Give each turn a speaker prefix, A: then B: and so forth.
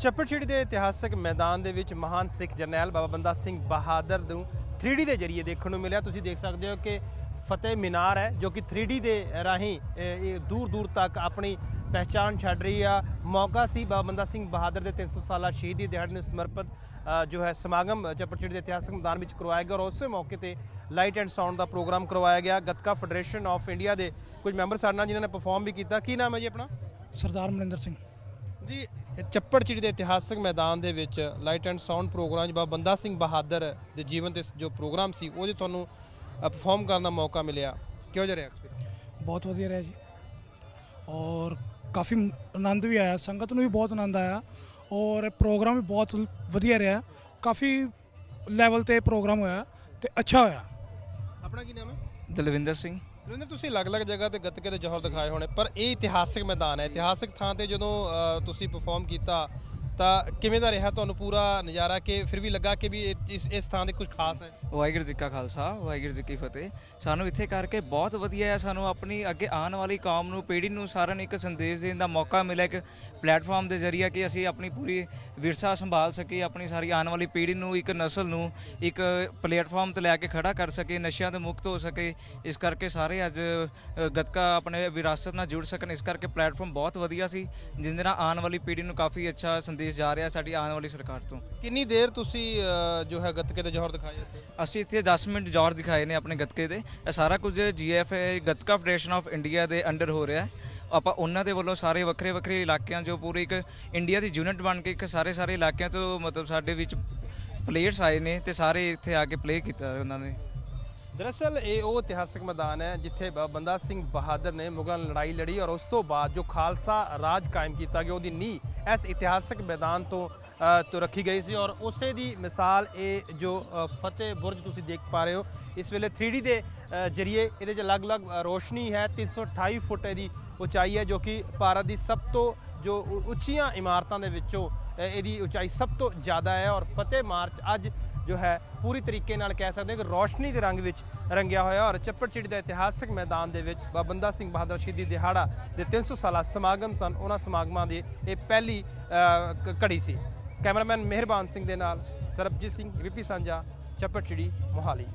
A: ਚੱਪੜਚਿੜੀ ਦੇ ਇਤਿਹਾਸਕ ਮੈਦਾਨ ਦੇ ਵਿੱਚ ਮਹਾਨ ਸਿੱਖ ਜਰਨੈਲ ਬਾਬਾ ਬੰਦਾ ਸਿੰਘ ਬਹਾਦਰ ਨੂੰ 3D ਦੇ ਜਰੀਏ ਦੇਖਣ ਨੂੰ ਮਿਲਿਆ। ਤੁਸੀਂ ਦੇਖ ਸਕਦੇ ਹੋ ਕਿ ਫਤਿਹ ਮੀਨਾਰ ਹੈ, ਜੋ ਕਿ 3D ਦੇ ਰਾਹੀਂ ਦੂਰ ਦੂਰ ਤੱਕ ਆਪਣੀ ਪਹਿਚਾਣ ਛੱਡ ਰਹੀ ਆ। ਮੌਕਾ ਸੀ ਬਾਬਾ ਬੰਦਾ ਸਿੰਘ ਬਹਾਦਰ ਦੇ 300 ਸਾਲਾ ਸ਼ਹੀਦੀ ਦਿਹਾੜੇ ਨੂੰ ਸਮਰਪਿਤ ਜੋ ਹੈ ਸਮਾਗਮ ਚੱਪੜਚਿੜੀ ਦੇ ਇਤਿਹਾਸਕ ਮੈਦਾਨ ਵਿੱਚ ਕਰਵਾਇਆ ਗਿਆ ਔਰ ਉਸੇ ਮੌਕੇ ਤੇ ਲਾਈਟ ਐਂਡ ਸਾਊਂਡ ਦਾ ਪ੍ਰੋਗਰਾਮ ਕਰਵਾਇਆ ਗਿਆ। ਗੱਤਕਾ ਫੈਡਰੇਸ਼ਨ ਆਫ ਇੰਡੀਆ ਦੇ ਕੁਝ ਮੈਂਬਰ ਸਾਡੇ ਨਾਲ ਜਿਨ੍ਹਾਂ ਨੇ ਪਰਫਾਰਮ ਵੀ ਕੀਤਾ। ਕੀ ਨਾਮ ਹੈ ਜੀ ਆਪਣਾ?
B: ਸਰਦਾਰ ਮਨਿੰਦਰ ਸਿੰਘ।
A: ਜੀ ਇਹ ਚੱਪੜਚਿੜੀ ਦੇ ਇਤਿਹਾਸਕ ਮੈਦਾਨ ਦੇ ਵਿੱਚ ਲਾਈਟ ਐਂਡ ਸਾਊਂਡ ਪ੍ਰੋਗਰਾਮ 'ਚ ਬਾਬਾ ਬੰਦਾ ਸਿੰਘ ਬਹਾਦਰ ਦੇ ਜੀਵਨ ਤੇ ਜੋ ਪ੍ਰੋਗਰਾਮ ਸੀ ਉਹਦੇ ਤੁਹਾਨੂੰ ਪਰਫਾਰਮ ਕਰਨ ਦਾ ਮੌਕਾ ਮਿਲਿਆ ਕਿਹੋ ਜਿਹਾ ਰਿਹਾ?
B: ਬਹੁਤ ਵਧੀਆ ਰਿਹਾ ਜੀ। ਔਰ ਕਾਫੀ ਆਨੰਦ ਵੀ ਆਇਆ ਸੰਗਤ ਨੂੰ ਵੀ ਬਹੁਤ ਆਨੰਦ ਆਇਆ ਔਰ ਪ੍ਰੋਗਰਾਮ ਵੀ ਬਹੁਤ ਵਧੀਆ ਰਿਹਾ। ਕਾਫੀ ਲੈਵਲ ਤੇ ਪ੍ਰੋਗਰਾਮ ਹੋਇਆ ਤੇ ਅੱਛਾ ਹੋਇਆ।
A: ਆਪਣਾ ਕੀ ਨਾਮ ਹੈ?
C: ਦਲਵਿੰਦਰ ਸਿੰਘ।
A: ਰਵਿੰਦਰ ਤੁਸੀਂ ਅਲੱਗ-ਅਲੱਗ ਜਗ੍ਹਾ ਤੇ ਗੱਤਕੇ ਦੇ ਜੋਹਰ ਦਿਖਾਏ ਹੋਣੇ, ਪਰ ਇਹ ਇਤਿਹਾਸਕ ਮੈਦਾਨ ਹੈ। ਇਤਿਹਾਸਿਕ ਥਾਂ ਤੇ ਜਦੋਂ ਤੁਸੀਂ ਪਰਫਾਰਮ ਕੀਤਾ ਤਾਂ ਕਿਵੇਂ ਦਾ ਰਿਹਾ ਤੁਹਾਨੂੰ ਪੂਰਾ ਨਜ਼ਾਰਾ ਕਿ ਫਿਰ ਵੀ ਲੱਗਾ ਕਿ ਵੀ ਇਹ- ਇਸ ਇਸ ਥਾਂ ਦੇ ਕੁਝ ਖਾਸ ਹੈ?
C: ਵਾਹਿਗੁਰੂ ਜੀ ਕਾ ਖਾਲਸਾ ਵਾਹਿਗੁਰੂ ਜੀ ਕੀ ਫਤਿਹ। ਸਾਨੂੰ ਇੱਥੇ ਕਰਕੇ ਬਹੁਤ ਵਧੀਆ ਹੈ ਸਾਨੂੰ ਆਪਣੀ ਅੱਗੇ ਆਉਣ ਵਾਲੀ ਕੌਮ ਨੂੰ ਪੀੜ੍ਹੀ ਨੂੰ ਸਾਰਿਆਂ ਨੂੰ ਇੱਕ ਸੰਦੇਸ਼ ਦੇਣ ਦਾ ਮੌਕਾ ਮਿਲਿਆ ਇੱਕ ਪਲੇਟਫਾਰਮ ਦੇ ਜ਼ਰੀਏ ਕਿ ਅਸੀਂ ਆਪਣੀ ਪੂਰੀ ਵਿਰਸਾ ਸੰਭਾਲ ਸਕੀਏ ਆਪਣੀ ਸਾਰੀ ਆਉਣ ਵਾਲੀ ਪੀੜ੍ਹੀ ਨੂੰ ਇੱਕ ਨਸਲ ਨੂੰ ਇੱਕ ਪਲੇਟਫਾਰਮ ਤੇ ਲੈ ਕੇ ਖੜਾ ਕਰ ਸਕੇ ਨਸ਼ਿਆਂ ਤੋਂ ਮੁਕਤ ਹੋ ਸਕੇ ਇਸ ਕਰਕੇ ਸਾਰੇ ਅੱਜ ਅ, ਗੱਤਕਾ ਆਪਣੇ ਵਿਰਾਸਤ ਨਾਲ ਜੁੜ ਸਕਣ ਇਸ ਕਰਕੇ ਪਲੇਟਫਾਰਮ ਬਹੁਤ ਵਧੀਆ ਸੀ। ਜਿਹਦੇ ਨਾਲ ਆਉਣ ਵਾਲੀ ਪੀੜ੍ਹੀ ਨੂੰ ਕਾਫੀ ਅੱਛਾ ਸੰਦੇਸ਼ ਜਾ ਰਿਹਾ ਸਾਡੀ ਆਉਣ ਵਾਲੀ ਸਰਕਾਰ ਤੋਂ।
A: ਕਿੰਨੀ ਦੇਰ ਤੁਸੀਂ ਅ, ਜੋ ਹੈ ਗੱਤਕੇ ਦੇ ਜੋਹਰ ਦਿਖਾਏ ਇੱਥੇ?
C: ਅਸੀਂ ਇੱਥੇ 10 ਮਿੰਟ ਜੋਰ ਦਿਖਾਏ ਨੇ ਆਪਣੇ ਗੱਤਕੇ ਦੇ। ਇਹ ਸਾਰਾ ਕੁਝ GFA Gatka federation of India ਦੇ ਅੰਡਰ ਹੋ ਰਿਹਾ ਹੈ। ਆਪਾਂ ਉਹਨਾਂ ਦੇ ਵੱਲੋਂ ਸਾਰੇ ਵੱਖਰੇ ਵੱਖਰੇ ਇਲਾਕਿਆਂ ਜੋ ਪੂਰੀ ਇੱਕ ਇੰਡੀਆ ਦੀ ਯੂਨਿਟ ਬਣ ਕੇ ਇੱਕ ਸਾਰੇ ਸਾਰੇ ਇਲਾਕਿਆਂ ਤੋਂ ਮਤਲਬ ਸਾਡੇ ਵਿੱਚ ਪਲੇਅਰਸ ਆਏ ਨੇ ਤੇ ਸਾਰੇ ਇੱਥੇ ਆ ਕੇ ਪਲੇ ਕੀਤਾ ਉਹਨਾਂ ਨੇ।
A: ਦਰਅਸਲ ਇਹ ਉਹ ਇਤਿਹਾਸਕ ਮੈਦਾਨ ਹੈ ਜਿੱਥੇ ਬਾਬਾ ਬੰਦਾ ਸਿੰਘ ਬਹਾਦਰ ਨੇ ਮੁਗਲਾਂ ਨਾਲ ਲੜਾਈ ਲੜੀ ਔਰ ਉਸ ਤੋਂ ਬਾਅਦ ਜੋ ਖਾਲਸਾ ਰਾਜ ਕਾਇਮ ਕੀਤਾ ਗਿਆ, ਉਹਦੀ ਨੀਂਹ ਇਸ ਇਤਿਹਾਸਕ ਮੈਦਾਨ ਤੋਂ ਤੋਂ ਰੱਖੀ ਗਈ ਸੀ ਔਰ ਉਸੇ ਦੀ ਮਿਸਾਲ ਇਹ ਜੋ ਫਤਿਹ ਬੁਰਜ ਤੁਸੀਂ ਦੇਖ ਪਾ ਰਹੇ ਹੋ, ਇਸ ਵੇਲੇ 3D ਦੇ ਜਰੀਏ ਇਹਦੇ 'ਚ ਅਲੱਗ-ਅਲੱਗ ਰੋਸ਼ਨੀ ਹੈ 328 ਫੁੱਟ ਇਹਦੀ ਉਚਾਈ ਹੈ ਜੋ ਕਿ ਭਾਰਤ ਦੀ ਸਭ ਤੋਂ ਜੋ ਉੱਚੀਆਂ ਇਮਾਰਤਾਂ ਦੇ ਵਿੱਚੋਂ ਇਹਦੀ ਉਚਾਈ ਸਭ ਤੋਂ ਜ਼ਿਆਦਾ ਹੈ ਔਰ ਫਤਿਹ ਮਾਰਚ ਅੱਜ ਜੋ ਹੈ, ਪੂਰੀ ਤਰੀਕੇ ਨਾਲ ਕਹਿ ਸਕਦੇ ਹਾਂ ਕਿ ਰੋਸ਼ਨੀ ਦੇ ਰੰਗ ਵਿੱਚ ਰੰਗਿਆ ਹੋਇਆ ਔਰ ਚੱਪੜਚਿੜੀ ਦਾ ਇਤਿਹਾਸਕ ਮੈਦਾਨ ਦੇ ਵਿੱਚ ਬਾਬਾ ਬੰਦਾ ਸਿੰਘ ਬਹਾਦਰ ਸ਼ਹੀਦੀ ਦਿਹਾੜਾ ਦੇ 300 ਸਾਲਾ ਸਮਾਗਮ ਸਨ, ਉਹਨਾਂ ਸਮਾਗਮਾਂ ਦੀ ਇਹ ਪਹਿਲੀ ਘੜੀ ਸੀ। ਕੈਮਰਾਮੈਨ ਮਿਹਰਬਾਨ ਸਿੰਘ ਦੇ ਨਾਲ ਸਰਬਜੀਤ ਸਿੰਘ, ਵਿਪੀ ਸਾਂਝਾ ਚੱਪੜਚਿੜੀ ਮੋਹਾਲੀ।